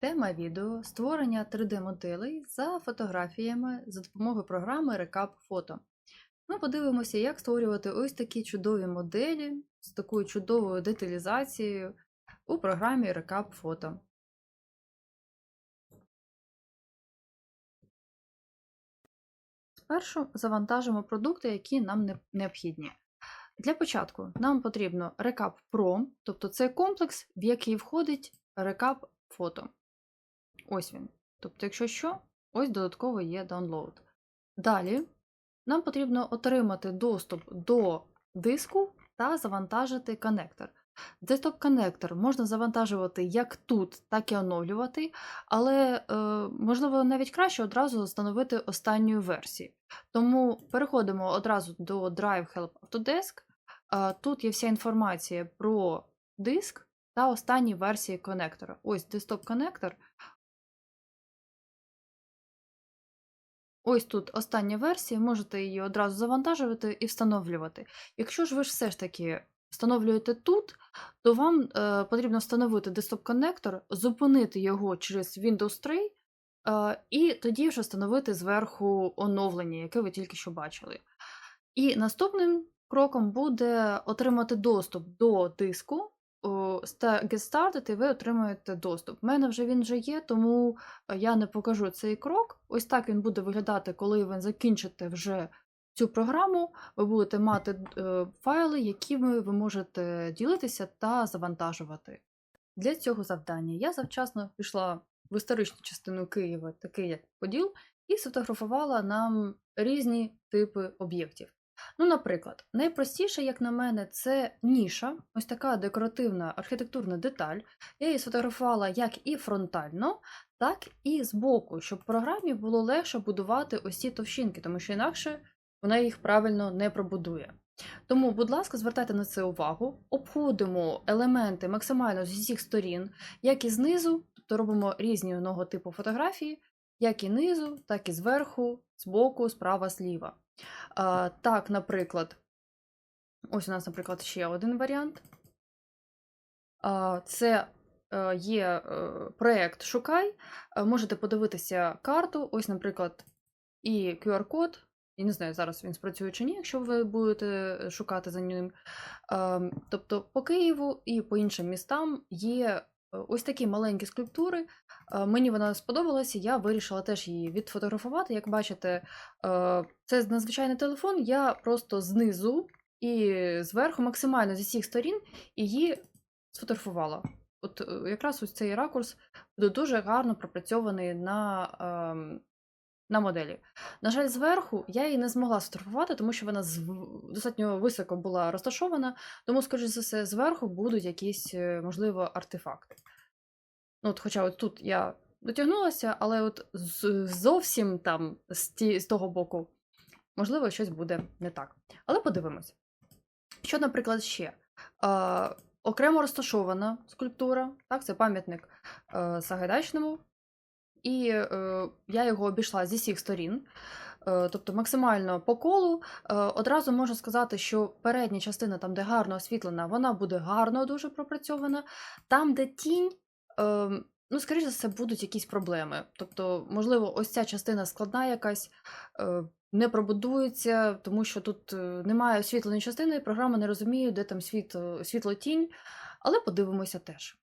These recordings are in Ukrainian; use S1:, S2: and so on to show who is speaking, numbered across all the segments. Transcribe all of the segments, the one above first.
S1: Тема відео створення 3D-моделей за фотографіями за допомогою програми Recap Photo. Ми подивимося, як створювати ось такі чудові моделі з такою чудовою деталізацією у програмі Recap Photo. Спершу завантажимо продукти, які нам необхідні. Для початку нам потрібно Recap Pro, тобто це комплекс, в який входить Recap Photo. Ось він. Тобто, якщо що, ось додатково є download. Далі нам потрібно отримати доступ до диску та завантажити коннектор. Desktop-коннектор можна завантажувати як тут, так і оновлювати, але е, можливо навіть краще одразу встановити останню версію. Тому переходимо одразу до Drive Help Autodesk. Е, Тут є вся інформація про диск та останні версії коннектора. Ось desktop-коннектор. Ось тут остання версія, можете її одразу завантажувати і встановлювати. Якщо ж ви ж все ж таки встановлюєте тут, то вам е, потрібно встановити desktop-коннектор, зупинити його через Windows 3 е, і тоді вже встановити зверху оновлення, яке ви тільки що бачили. І наступним кроком буде отримати доступ до диску. Get Started, і ви отримуєте доступ. У мене вже він вже є, тому е, я не покажу цей крок. Ось так він буде виглядати, коли ви закінчите вже цю програму. Ви будете мати е, файли, якими ви можете ділитися та завантажувати. Для цього завдання я завчасно пішла в історичну частину Києва, такий як Поділ, і сфотографувала нам різні типи об'єктів. Ну, наприклад, найпростіше, як на мене, це ніша, ось така декоративна архітектурна деталь. Я її сфотографувала як і фронтально, так і збоку, щоб програмі було легше будувати ось ці товщинки, тому що інакше вона їх правильно не пробудує. Тому, будь ласка, звертайте на це увагу, обходимо елементи максимально з усіх сторін, як і знизу, тобто робимо різні одного типу фотографії, як і низу, так і зверху, збоку, справа, зліва. Так, наприклад, ось у нас, наприклад, ще один варіант. Це е, є е, проєкт Шукай. Е, Можете подивитися карту. Ось, наприклад, і QR-код. Я не знаю, зараз він спрацює чи ні, якщо ви будете шукати за ним. Ем, Тобто по Києву і по іншим містам є ось такі маленькі скульптури. Е, Мені вона сподобалася, я вирішила теж її відфотографувати. Як бачите, е, це надзвичайний телефон. Я просто знизу і зверху, максимально зі всіх сторін, її сфотографувала. От е, якраз ось цей ракурс буде дуже гарно пропрацьований на, ем, на моделі. На жаль, зверху я її не змогла сфотографувати, тому що вона достатньо високо була розташована, тому, скоріш за все, зверху будуть якісь, е, можливо, артефакти. Ну, от, хоча от тут я дотягнулася, але от зовсім там з, ті, з того боку, можливо, щось буде не так. Але подивимось. Що, наприклад, ще? Е, окремо розташована скульптура, так, це пам'ятник е, Сагайдачному. І е, я його обійшла зі всіх сторін, е, тобто максимально по колу. Е, одразу можу сказати, що передня частина, там, де гарно освітлена, вона буде гарно дуже пропрацьована. Там, де тінь, е, ну, скоріше за все, будуть якісь проблеми. Тобто, можливо, ось ця частина складна якась. Е, не пробудується, тому що тут е, немає освітленої частини, і програма не розуміє, де там світло, світло-тінь, але подивимося теж.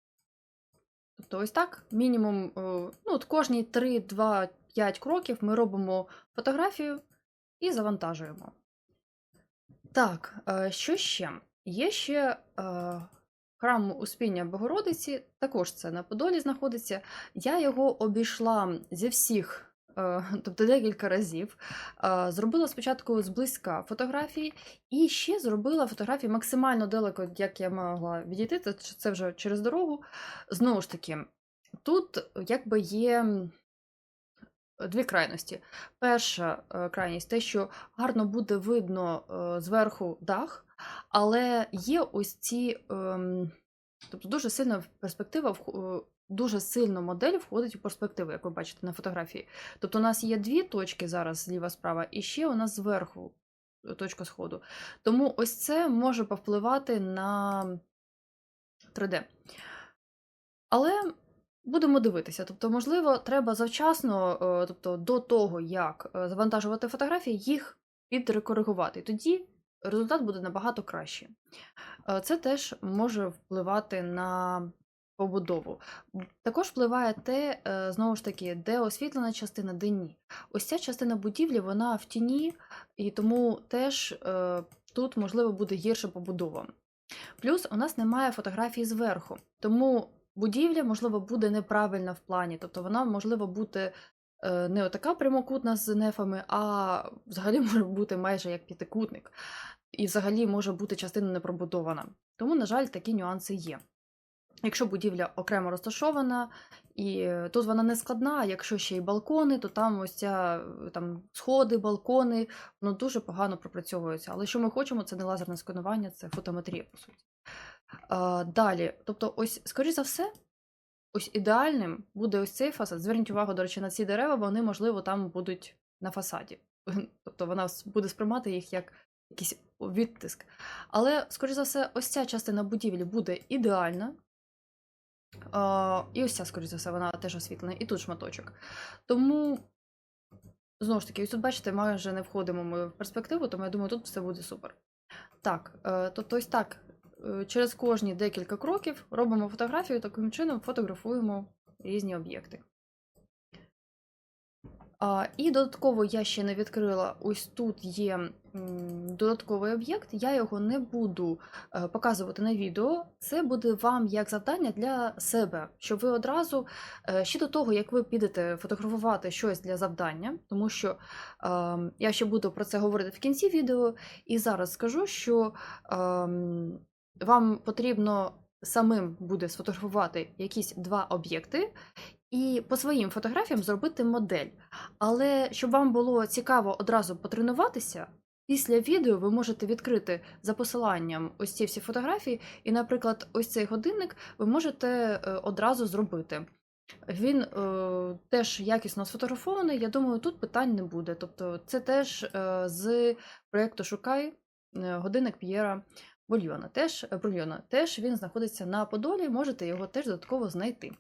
S1: Тобто, ось так, мінімум, е, ну, от кожні 3, 2, 5 кроків ми робимо фотографію і завантажуємо. Так, що ще? Є ще храм Успіння Богородиці, також це на Подолі знаходиться. Я його обійшла зі всіх, тобто декілька разів. Е, Зробила спочатку зблизька фотографії, і ще зробила фотографії максимально далеко, як я могла відійти. Це, вже через дорогу. Знову ж таки, тут якби є дві крайності. Перша е, крайність те, що гарно буде видно е, зверху дах, але є ось ці. ем, Тобто дуже сильна перспектива, е, дуже сильно модель входить у перспективу, як ви бачите на фотографії. Тобто у нас є дві точки зараз зліва-справа, і ще у нас зверху е, точка сходу. Тому ось це може повпливати на 3D. Але Будемо дивитися. Тобто, можливо, треба завчасно, е, тобто до того, як е, завантажувати фотографії, їх підрекоригувати. Тоді результат буде набагато кращий. Е, Це теж може впливати на побудову. Також впливає те, е, знову ж таки, де освітлена частина, де ні. Ось ця частина будівлі, вона в тіні, і тому теж е, тут можливо буде гірша побудова. Плюс у нас немає фотографії зверху, тому будівля, можливо, буде неправильна в плані, тобто вона можливо бути е, не отака прямокутна з нефами, а взагалі може бути майже як п'ятикутник. І взагалі може бути частина непробудована. Тому, на жаль, такі нюанси є. Якщо будівля окремо розташована, і е, тут вона не складна, а якщо ще й балкони, то там ось ця е, там сходи, балкони, воно дуже погано пропрацьовується. Але що ми хочемо, це не лазерне сканування, це фотометрія, по суті. А, далі, тобто, ось, скоріш за все, ось ідеальним буде ось цей фасад. Зверніть увагу, до речі, на ці дерева, вони, можливо, там будуть на фасаді. Тобто вона буде сприймати їх як якийсь відтиск. Але, скоріш за все, ось ця частина будівлі буде ідеальна. А, і ось ця, скоріш за все, вона теж освітлена, і тут шматочок. Тому, знову ж таки, ось тут, бачите, майже не входимо ми в перспективу, тому я думаю, тут все буде супер. Так, е, тобто ось так, е, через кожні декілька кроків робимо фотографію, таким чином фотографуємо різні об'єкти. А, і додатково я ще не відкрила. Ось тут є додатковий об'єкт. Я його не буду е, показувати на відео. Це буде вам як завдання для себе, щоб ви одразу е, ще до того, як ви підете фотографувати щось для завдання, тому що ем, я ще буду про це говорити в кінці відео, і зараз скажу, що ем, вам потрібно самим буде сфотографувати якісь два об'єкти. І по своїм фотографіям зробити модель. Але щоб вам було цікаво одразу потренуватися, після відео ви можете відкрити за посиланням ось ці всі фотографії, і, наприклад, ось цей годинник ви можете е, одразу зробити. Він е, теж якісно сфотографований. Я думаю, тут питань не буде. Тобто, це теж е, з проєкту Шукай е, годинник П'єра Бульйона. Теж е, Бульйона. Теж він знаходиться на Подолі, можете його теж додатково знайти.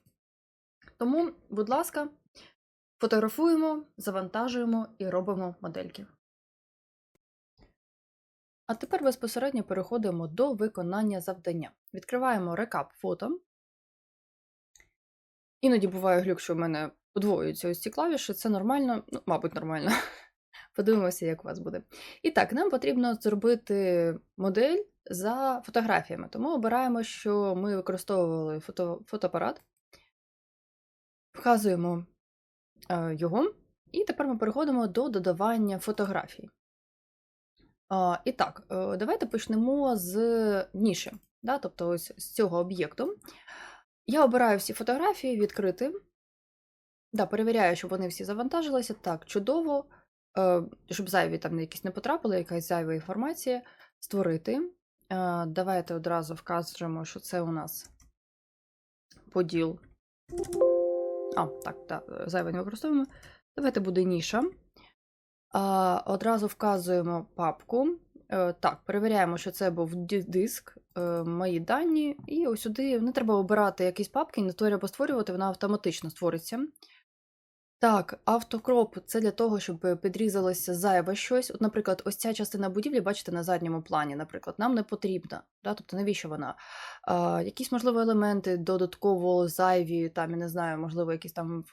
S1: Тому, будь ласка, фотографуємо, завантажуємо і робимо модельки. А тепер безпосередньо переходимо до виконання завдання. Відкриваємо рекап фото. Іноді буває глюк, що в мене подвоюються ось ці клавіші, це нормально, ну, мабуть, нормально. Подивимося, як у вас буде. І так, нам потрібно зробити модель за фотографіями. Тому обираємо, що ми використовували фото, фотоапарат, вказуємо е, його, і тепер ми переходимо до додавання фотографій. І так, е, давайте почнемо з ніші, да, тобто ось з цього об'єкту. Я обираю всі фотографії, відкрити. Да, перевіряю, щоб вони всі завантажилися. Так, чудово. Е, щоб зайві там якісь не потрапили, якась зайва інформація. Створити. Е, давайте одразу вкажемо, що це у нас поділ. А, так, так, зайве не використовуємо. Давайте буде ніша. Одразу вказуємо папку. Е, так, перевіряємо, що це був диск, е, мої дані, і ось сюди не треба обирати якісь папки, не треба створювати, вона автоматично створиться. Так, автокроп це для того, щоб підрізалося зайве щось. От, наприклад, ось ця частина будівлі, бачите, на задньому плані, наприклад, нам не потрібна. Да? Тобто, навіщо вона? А, якісь, можливо, елементи додатково зайві, там, я не знаю, можливо, якісь там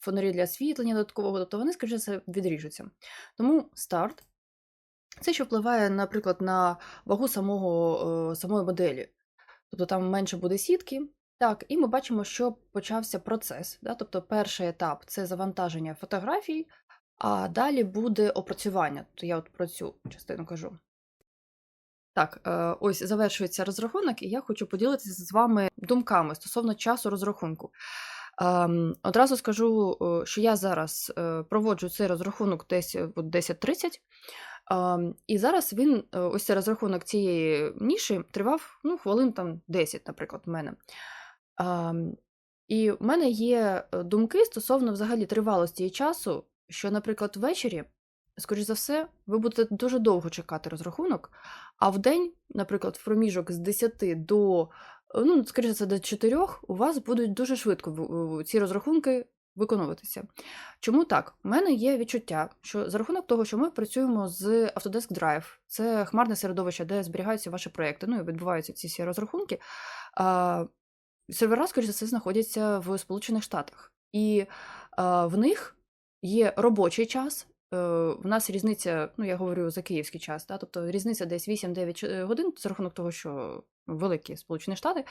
S1: фонарі для освітлення додаткового, тобто вони, скоріше, відріжуться. Тому старт. Це що впливає, наприклад, на вагу самого, е, самої моделі. Тобто там менше буде сітки. Так, і ми бачимо, що почався процес. Да? Тобто перший етап це завантаження фотографій, а далі буде опрацювання. То я от про цю частину кажу. Так, е, ось завершується розрахунок, і я хочу поділитися з вами думками стосовно часу розрахунку. Ем, Одразу скажу, е, що я зараз е, проводжу цей розрахунок десь е, от 10.30. Ем, І зараз він, ось цей розрахунок цієї ніші тривав ну, хвилин там 10, наприклад, в мене. І в мене є е, думки стосовно взагалі тривалості і часу, що, наприклад, ввечері, скоріш за все, ви будете дуже довго чекати розрахунок, а в день, наприклад, в проміжок з 10 до ну, скоріше це до 4, у вас будуть дуже швидко ці розрахунки виконуватися. Чому так? У мене є відчуття, що за рахунок того, що ми працюємо з Autodesk Drive, це хмарне середовище, де зберігаються ваші проекти, ну і відбуваються ці всі розрахунки. Сервера, скоріш за все, знаходяться в Сполучених Штатах. І е, в них є робочий час. е, В нас різниця, ну я говорю за київський час, да, тобто різниця десь 8-9 годин за рахунок того, що великі Сполучені Штати.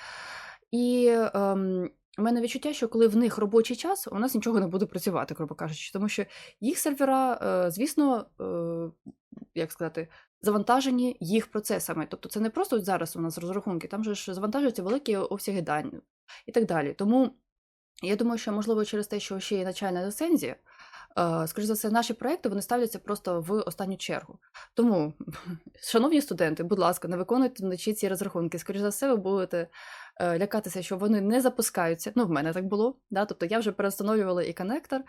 S1: І ем, у мене відчуття, що коли в них робочий час, у нас нічого не буде працювати, грубо кажучи, тому що їх сервера, е, звісно, е, як сказати, завантажені їх процесами. Тобто це не просто зараз у нас розрахунки, там же ж завантажуються великі обсяги даних і так далі. Тому я думаю, що можливо через те, що ще є начальна ліцензія, е, скоріш за все, наші проекти вони ставляться просто в останню чергу. Тому, шановні студенти, будь ласка, не виконуйте вночі ці розрахунки. Скоріш за все, ви будете лякатися, що вони не запускаються. Ну, в мене так було. Да? Тобто я вже перестановлювала і коннектор.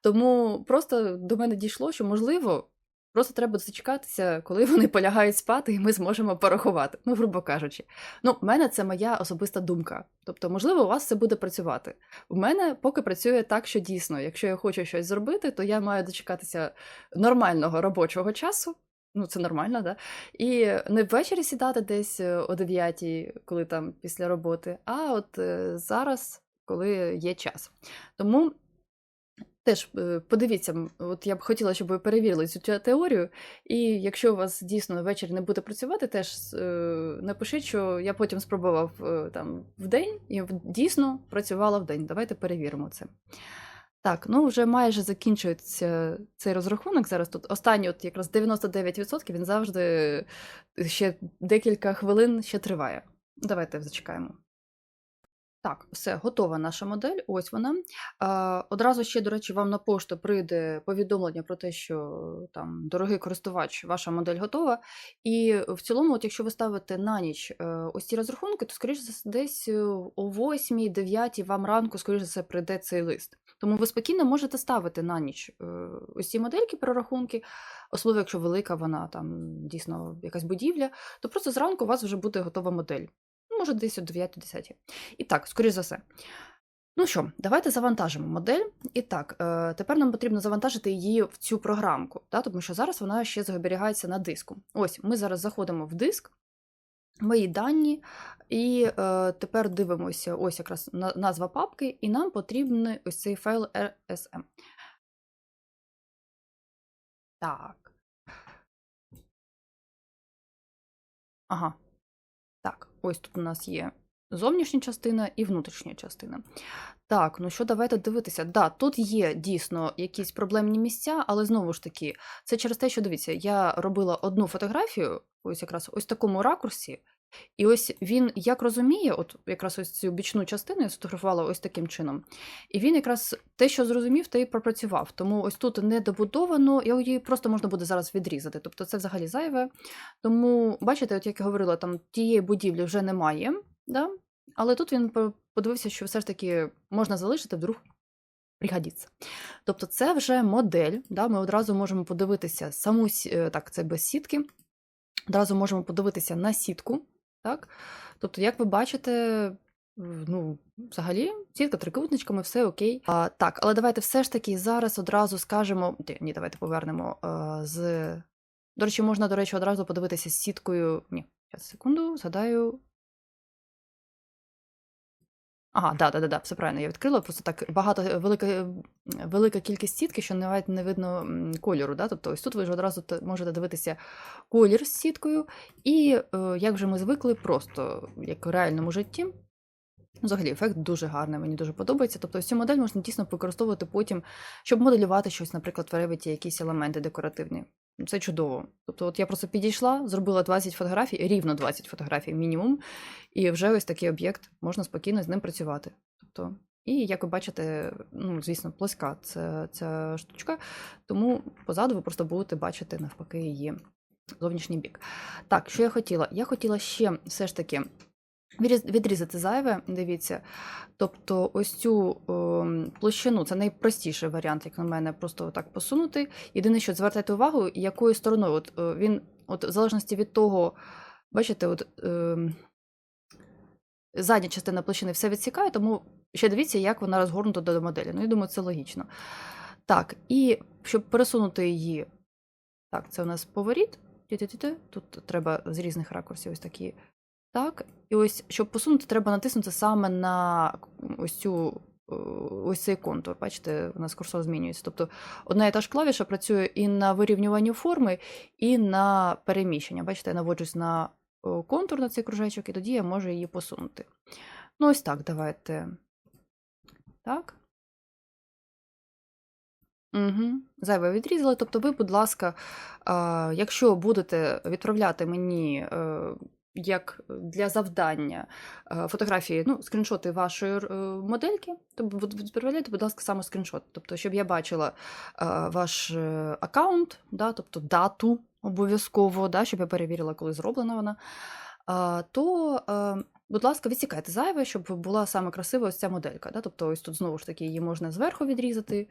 S1: Тому просто до мене дійшло, що можливо. Просто треба зачекатися, коли вони полягають спати, і ми зможемо порахувати, ну, грубо кажучи. Ну, в мене це моя особиста думка. Тобто, можливо, у вас це буде працювати. У мене поки працює так, що дійсно, якщо я хочу щось зробити, то я маю дочекатися нормального робочого часу. Ну, це нормально, да? І не ввечері сідати десь е, о 9, коли там після роботи, а от е, зараз, коли є час. Тому теж е, подивіться, от я б хотіла, щоб ви перевірили цю те- теорію. І якщо у вас дійсно ввечері не буде працювати, теж напишіть, що я потім спробував там в день і дійсно працювала в день. Давайте перевіримо це. Так, ну вже майже закінчується цей розрахунок. Зараз тут останній, от якраз 99%, він завжди ще декілька хвилин ще триває. Давайте зачекаємо. Так, все, готова наша модель. Ось вона. Одразу ще, до речі, вам на пошту прийде повідомлення про те, що там, дорогий користувач, ваша модель готова. І в цілому, от якщо ви ставите на ніч е, ось ці розрахунки, то, скоріш за все, десь е, о 8-9 вам ранку, скоріш за все, прийде цей лист. Тому ви спокійно можете ставити на ніч е, ось ці модельки прорахунки, особливо якщо велика вона там дійсно якась будівля, то просто зранку у вас вже буде готова модель. Може, десь о 9-10. І так, скоріш за все. Ну що, давайте завантажимо модель. І так, е, тепер нам потрібно завантажити її в цю програмку, да, тому що зараз вона ще зберігається на диску. Ось, ми зараз заходимо в диск, мої дані, і е, тепер дивимося, ось якраз на- назва папки, і нам потрібен ось цей файл RSM. Так. Ага. Ось тут у нас є зовнішня частина і внутрішня частина. Так, ну що, давайте дивитися. Да, тут є дійсно якісь проблемні місця, але знову ж таки, це через те, що дивіться, я робила одну фотографію, ось якраз ось в такому ракурсі, і ось він як розуміє, от якраз ось цю бічну частину я сфотографувала ось таким чином. І він якраз те, що зрозумів, те і пропрацював. Тому ось тут не добудовано, її просто можна буде зараз відрізати. Тобто це взагалі зайве. Тому, бачите, от як я говорила, там тієї будівлі вже немає, да? але тут він подивився, що все ж таки можна залишити, вдруг пригодиться. Тобто це вже модель, да? ми одразу можемо подивитися саму е, так, це без сітки, одразу можемо подивитися на сітку. Так? Тобто, як ви бачите, ну, взагалі, сітка трикутничками, все окей. А, так, але давайте все ж таки зараз одразу скажемо. Ні, давайте повернемо а, з. До речі, можна, до речі, одразу подивитися з сіткою. Ні, зараз секунду, згадаю. Ага, да, да, да, да, все правильно, я відкрила. Просто так багато е, велика, е, велика кількість сітки, що навіть не видно кольору. Да? Тобто ось тут ви ж одразу можете дивитися колір з сіткою, і е, як вже ми звикли, просто як в реальному житті. Взагалі, ефект дуже гарний, мені дуже подобається. Тобто, цю модель можна дійсно використовувати потім, щоб моделювати щось, наприклад, в Revit, якісь елементи декоративні. Це чудово. Тобто, от я просто підійшла, зробила 20 фотографій, рівно 20 фотографій мінімум, і вже ось такий об'єкт можна спокійно з ним працювати. Тобто, і як ви бачите, ну, звісно, плоска це ця штучка, тому позаду ви просто будете бачити навпаки її зовнішній бік. Так, що я хотіла? Я хотіла ще все ж таки Відрізати зайве, дивіться. Тобто, ось цю ем, площину це найпростіший варіант, як на мене, просто так посунути. Єдине, що звертайте увагу, якою стороною. От, е, він, от, в залежності від того, бачите, от, ем, задня частина площини все відсікає, тому ще дивіться, як вона розгорнута до моделі. Ну, я думаю, це логічно. Так, і щоб пересунути її. Так, це у нас поворіт. Тут треба з різних ракурсів ось такі. Так, і ось, щоб посунути, треба натиснути саме на ось цю е, ось цей контур. Бачите, у нас курсор змінюється. Тобто одна і та ж клавіша працює і на вирівнюванні форми, і на переміщення. Бачите, я наводжусь на е, контур на цей кружечок, і тоді я можу її посунути. Ну, ось так, давайте. Так. Угу. Зайве відрізали. Тобто, ви, будь ласка, якщо будете відправляти мені е, як для завдання е, фотографії, ну, скріншоти вашої е, модельки, то відправляйте, будь ласка, саме скріншот. Тобто, щоб я бачила е, ваш аккаунт, да, тобто дату обов'язково, да, щоб я перевірила, коли зроблена вона, то, будь ласка, відсікайте зайве, щоб була саме красива ось ця моделька. Да? Тобто, ось тут знову ж таки її можна зверху відрізати.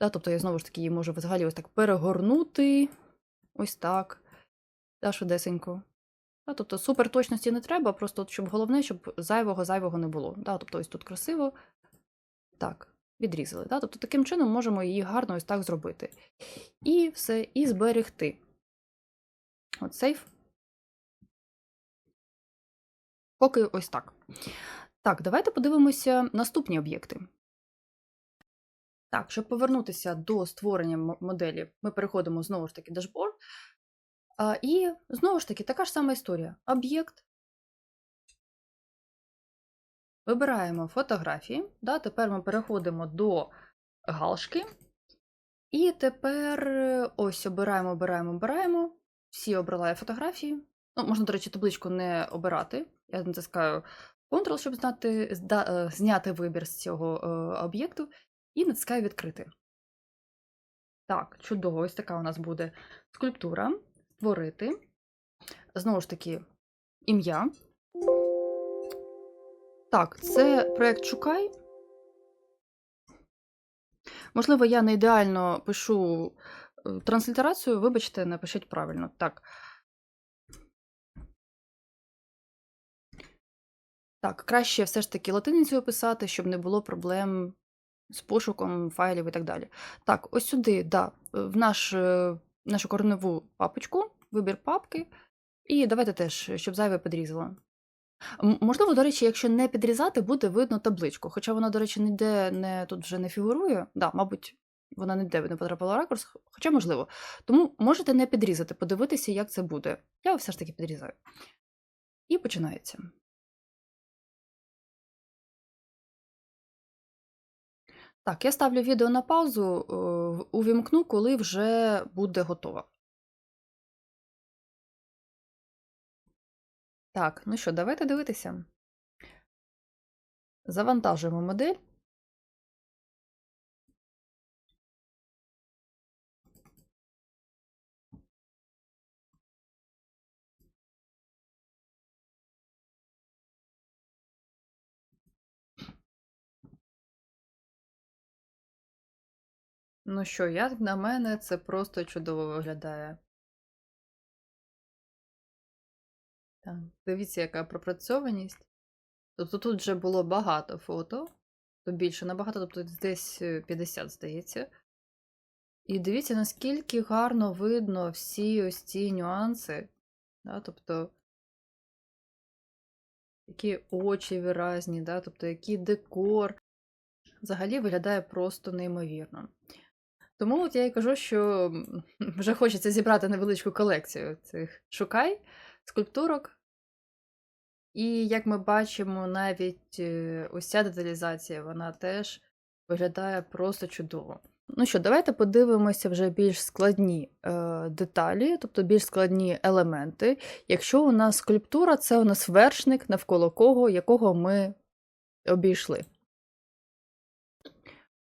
S1: Да? Тобто я знову ж таки її можу взагалі ось так перегорнути. Ось так. Да, швидесенько. Да? Тобто супер точності не треба, просто от, щоб головне, щоб зайвого зайвого не було. Да? Тобто ось тут красиво. Так, відрізали. Да? Тобто таким чином можемо її гарно ось так зробити. І все, і зберегти. От сейф. Поки ось так. Так, давайте подивимося наступні об'єкти. Так, щоб повернутися до створення моделі, ми переходимо знову ж таки дашборд. А, і знову ж таки, така ж сама історія. Об'єкт. Вибираємо фотографії. Да, тепер ми переходимо до галшки. І тепер ось обираємо, обираємо, обираємо. Всі обрала я фотографії. Ну, можна, до речі, табличку не обирати. Я натискаю Ctrl, щоб знати, зда- зняти вибір з цього е, об'єкту, і натискаю відкрити. Так, чудово, ось така у нас буде скульптура. Створити. Знову ж таки, ім'я. Так, це проєкт Шукай. Можливо, я не ідеально пишу е, транслітерацію, вибачте, напишіть правильно. Так. Так, краще все ж таки латиницею писати, щоб не було проблем з пошуком файлів і так далі. Так, ось сюди, да, в наш, е, нашу кореневу папочку, вибір папки. І давайте теж, щоб зайве підрізала. Можливо, до речі, якщо не підрізати, буде видно табличку. Хоча вона, до речі, ніде не, тут вже не фігурує. Да, мабуть, вона ніде не потрапила в ракурс, хоча можливо. Тому можете не підрізати, подивитися, як це буде. Я все ж таки підрізаю. І починається. Так, я ставлю відео на паузу, е, увімкну, коли вже буде готова. Так, ну що, давайте дивитися. Завантажуємо модель. Ну що, як на мене, це просто чудово виглядає. Так, дивіться, яка пропрацьованість. Тобто тут вже було багато фото, то більше набагато, тобто десь е, 50, здається. І дивіться, наскільки гарно видно всі ось ці нюанси. Да? Тобто, які очі виразні, да? тобто, який декор. Взагалі виглядає просто неймовірно. Тому от я і кажу, що вже хочеться зібрати невеличку колекцію цих шукай скульптурок. І як ми бачимо, навіть е, ось ця деталізація, вона теж виглядає просто чудово. Ну що, давайте подивимося вже більш складні е, деталі, тобто більш складні елементи. Якщо у нас скульптура, це у нас вершник, навколо кого, якого ми обійшли.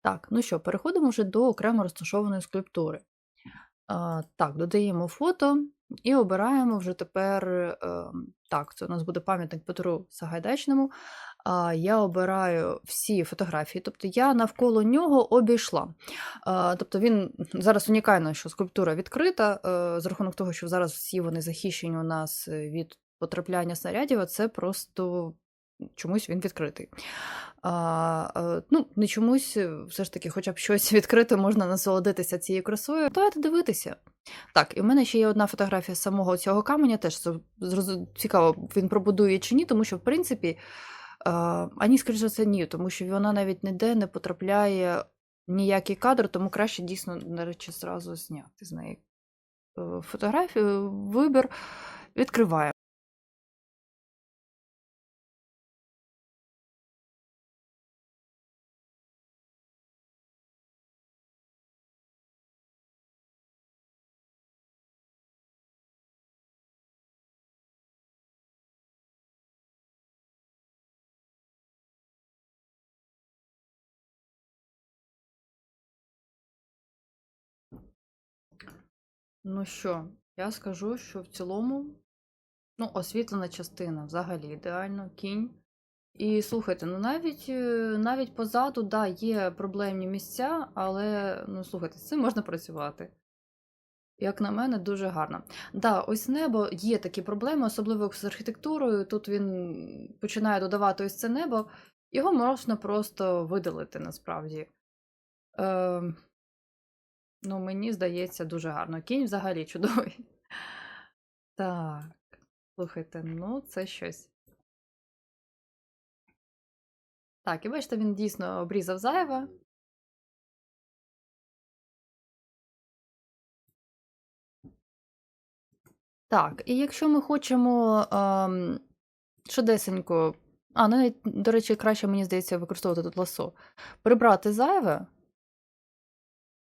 S1: Так, ну що, переходимо вже до окремо розташованої скульптури. А, так, додаємо фото і обираємо вже тепер. е, так, це у нас буде пам'ятник Петру Сагайдачному. А, я обираю всі фотографії, тобто я навколо нього обійшла. Тобто він зараз унікально, що скульптура відкрита, е, з рахунок того, що зараз всі вони захищені у нас е, від потрапляння снарядів, а це просто чомусь він відкритий. А, е, ну, не чомусь, е, все ж таки, хоча б щось відкрите, можна насолодитися цією красою. Давайте дивитися. Так, і в мене ще є одна фотографія самого цього каменя, теж цікаво, він пробудує чи ні, тому що, в принципі, а, ані, скоріше за це, ні, тому що вона навіть ніде не потрапляє ніякий кадр, тому краще дійсно, до речі, зразу зняти з неї е, фотографію, вибір, відкриваємо. Ну що, я скажу, що в цілому, ну, освітлена частина взагалі ідеально, кінь. І слухайте, ну навіть, е, навіть позаду, да, є проблемні місця, але ну слухайте, з цим можна працювати. Як на мене, дуже гарно. Да, ось небо є такі проблеми, особливо з архітектурою. Тут він починає додавати ось це небо, його можна просто видалити насправді. Е, ну, мені здається, дуже гарно. Кінь взагалі чудовий. Так, слухайте, ну це щось. Так, і бачите, він дійсно обрізав зайве. Так, і якщо ми хочемо ем, швидесенько, а, ну, навіть, до речі, краще, мені здається, використовувати тут ласо, прибрати зайве.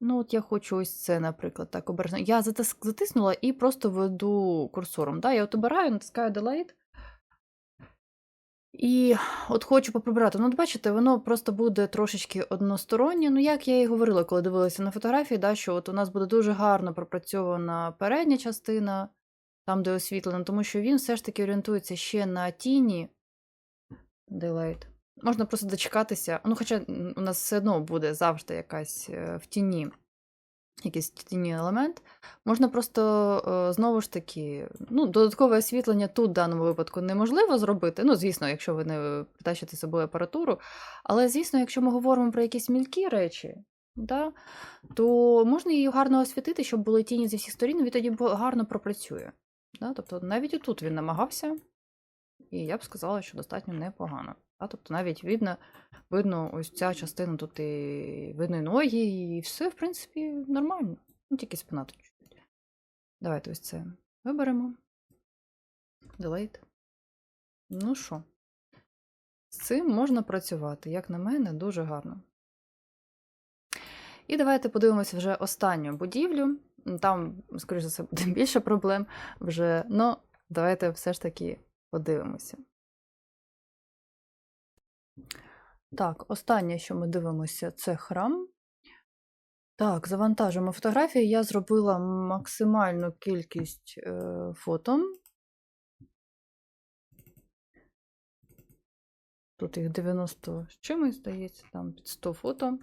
S1: Ну, от я хочу ось це, наприклад, так обережно. Я затис- затиснула і просто веду курсором. Да? Я от обираю, натискаю Delete. І от хочу поприбирати. Ну, от бачите, воно просто буде трошечки одностороннє. Ну, як я і говорила, коли дивилася на фотографії, да, що от у нас буде дуже гарно пропрацьована передня частина, там, де освітлено, тому що він все ж таки орієнтується ще на тіні. Delete. Можна просто дочекатися. Ну, хоча у нас все одно буде завжди якась е, в тіні, якийсь тіні елемент. Можна просто е, знову ж таки, ну, додаткове освітлення тут в даному випадку неможливо зробити. Ну, звісно, якщо ви не притащите з собою апаратуру. Але, звісно, якщо ми говоримо про якісь мількі речі, да, то можна її гарно освітити, щоб були тіні зі всіх сторін, і тоді гарно пропрацює. Да? Тобто навіть і він намагався, і я б сказала, що достатньо непогано. Да? Тобто навіть видно, видно ось ця частина тут і видно і ноги, і все, в принципі, нормально. Ну, тільки спина чуть-чуть. Давайте ось це виберемо. Delete. Ну що, з цим можна працювати, як на мене, дуже гарно. І давайте подивимося вже останню будівлю. Там, скоріш за все, буде більше проблем вже. Ну, давайте все ж таки подивимося. Так, останнє, що ми дивимося, це храм. Так, завантажимо фотографії. Я зробила максимальну кількість е, фото. Тут їх 90 з чимось, здається, там під 100 фото.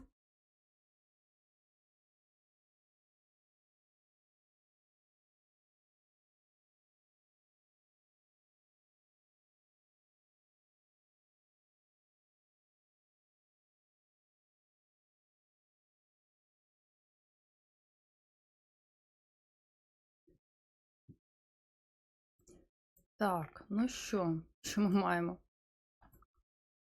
S1: Так, ну що, що ми маємо?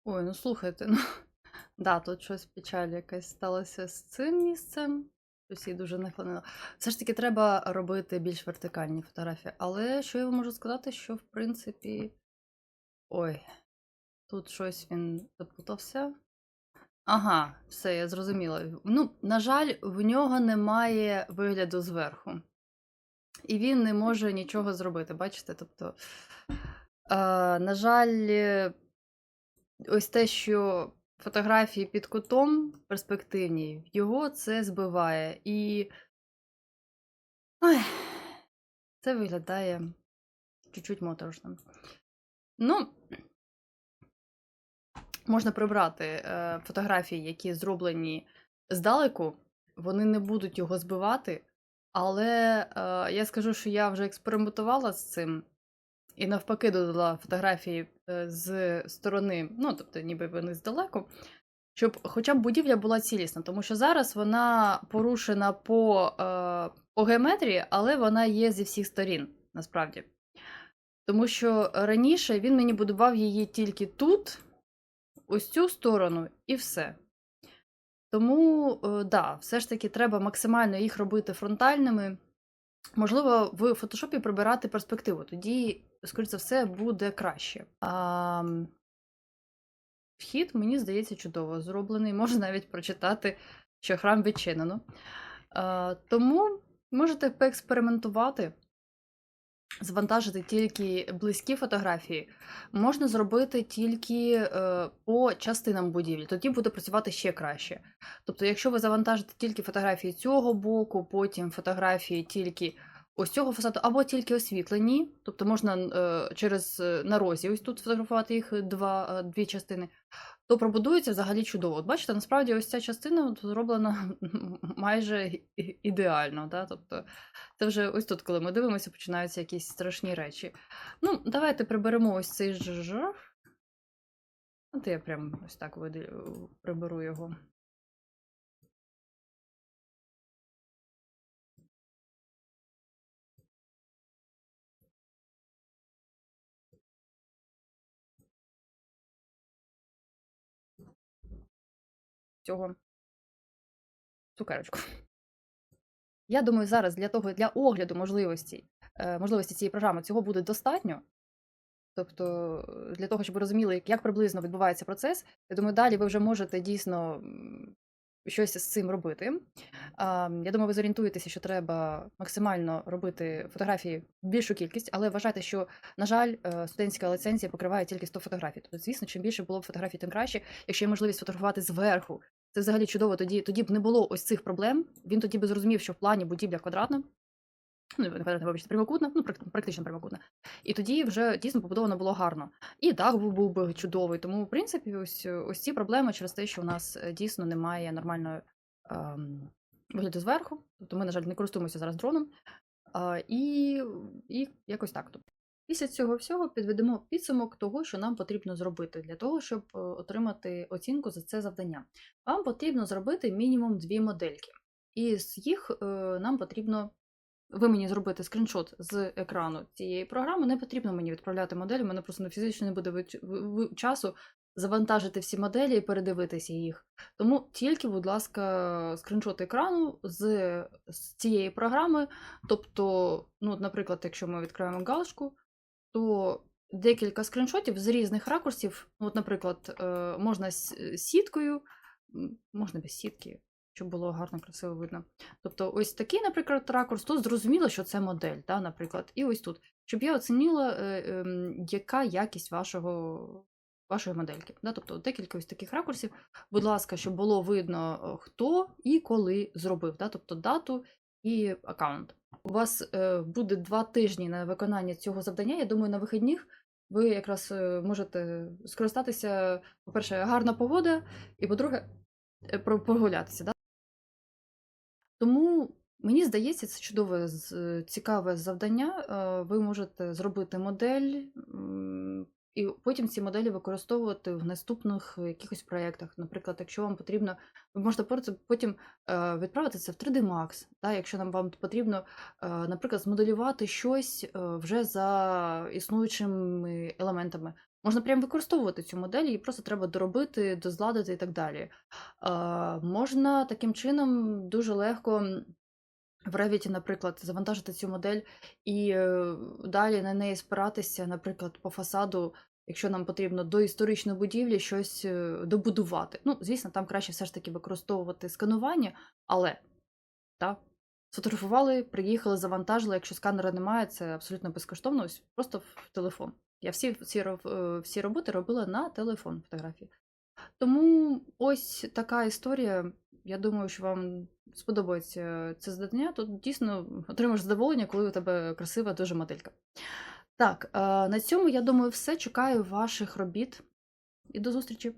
S1: Ой, ну слухайте, ну да, тут щось печаль якась сталося з цим місцем. Щось її дуже наклонило. Все ж таки, треба робити більш вертикальні фотографії. Але що я вам можу сказати, що в принципі. Ой, тут щось він заплутався. Ага, все, я зрозуміла. Ну, на жаль, в нього немає вигляду зверху. І він не може нічого зробити, бачите? Тобто, е, на жаль, ось те, що фотографії під кутом перспективні, його це збиває. І ой, це виглядає чуть-чуть моторошно. Ну, можна прибрати е, фотографії, які зроблені здалеку, вони не будуть його збивати. Але е, я скажу, що я вже експериментувала з цим. і навпаки додала фотографії е, з сторони, ну тобто, ніби вони здалеку, щоб хоча б будівля була цілісна, тому що зараз вона порушена по, е, по геометрії, але вона є зі всіх сторін, насправді. Тому що раніше він мені будував її тільки тут, ось цю сторону, і все. Тому, е, да, все ж таки треба максимально їх робити фронтальними. Можливо, в фотошопі прибирати перспективу, тоді, скоріше за все, буде краще. А, вхід, мені здається, чудово зроблений. Можна навіть прочитати, що храм відчинено. А, тому можете поекспериментувати, завантажити тільки близькі фотографії. Можна зробити тільки е, по частинам будівлі, тоді буде працювати ще краще. Тобто, якщо ви завантажите тільки фотографії цього боку, потім фотографії тільки ось цього фасаду, або тільки освітлені, тобто можна е, через е, на ось тут фотографувати їх два, е, дві частини, то пробудується взагалі чудово. От бачите, насправді ось ця частина зроблена майже ідеально. Да? Тобто, це вже ось тут, коли ми дивимося, починаються якісь страшні речі. Ну, давайте приберемо ось цей жар. От я прям ось так приберу його. Цього цукерочку. Я думаю, зараз для того, для огляду можливості, е, можливості цієї програми цього буде достатньо. Тобто, для того, щоб ви розуміли, як приблизно відбувається процес, я думаю, далі ви вже можете дійсно щось з цим робити. Я думаю, ви зорієнтуєтеся, що треба максимально робити фотографії більшу кількість, але вважайте, що, на жаль, е, студентська ліцензія покриває тільки 100 фотографій. Тобто, звісно, чим більше було б фотографій, тим краще. Якщо є можливість фотографувати зверху, це взагалі чудово. Тоді, тоді б не було ось цих проблем. Він тоді би зрозумів, що в плані будівля квадратна. Ну, квадратна, вибачте, прямокутна, ну практично прямокутна. І тоді вже дійсно побудовано було гарно. І дах був, би чудовий. Тому, в принципі, ось, ось ці проблеми через те, що у нас е, дійсно немає нормальної ем, вигляду зверху. Тобто ми, на жаль, не користуємося зараз дроном. А, і, і якось так. Тобто, Після цього всього підведемо підсумок того, що нам потрібно зробити для того, щоб е, отримати оцінку за це завдання. Вам потрібно зробити мінімум дві модельки. І з їх е, нам потрібно. Ви мені зробите скріншот з екрану цієї програми. Не потрібно мені відправляти моделі, у мене просто ну, фізично не буде часу завантажити всі моделі і передивитися їх. Тому тільки, будь ласка, скріншот екрану з, з цієї програми. Тобто, ну, наприклад, якщо ми відкриваємо галочку, то декілька скріншотів з різних ракурсів. От, наприклад, е, можна з сіткою, можна без сітки, щоб було гарно, красиво видно. Тобто, ось такий, наприклад, ракурс, то зрозуміло, що це модель, да, наприклад. І ось тут. Щоб я оцінила, е, ем, яка якість вашого. Вашої модельки. Да? Тобто декілька ось таких ракурсів. Будь ласка, щоб було видно, е, хто і коли зробив, да? тобто дату і аккаунт. У вас е, буде два тижні на виконання цього завдання. Я думаю, на вихідних ви якраз е, можете скористатися, по-перше, гарна погода, і по-друге, е, прогулятися. Да? Тому мені здається, це чудове цікаве завдання. Е, Ви можете зробити модель. І потім ці моделі використовувати в наступних якихось проєктах. Наприклад, якщо вам потрібно, ви можете потім е, відправити це в 3D Max, да, якщо нам вам потрібно, е, наприклад, змоделювати щось вже за існуючими елементами. Можна прямо використовувати цю модель, її просто треба доробити, дозладити і так далі. Е, Можна таким чином дуже легко в Revit, наприклад, завантажити цю модель і е, далі на неї спиратися, наприклад, по фасаду, якщо нам потрібно до історичної будівлі щось е, добудувати. Ну, звісно, там краще все ж таки використовувати сканування, але так, сфотографували, приїхали, завантажили. Якщо сканера немає, це абсолютно безкоштовно, ось просто в телефон. Я всі, всі, е, всі роботи робила на телефон фотографії. Тому ось така історія. Я думаю, що вам сподобається це здання. Тут дійсно отримаєш задоволення, коли у тебе красива дуже моделька. Так, е, на цьому я думаю, все. Чекаю ваших робіт і до зустрічі!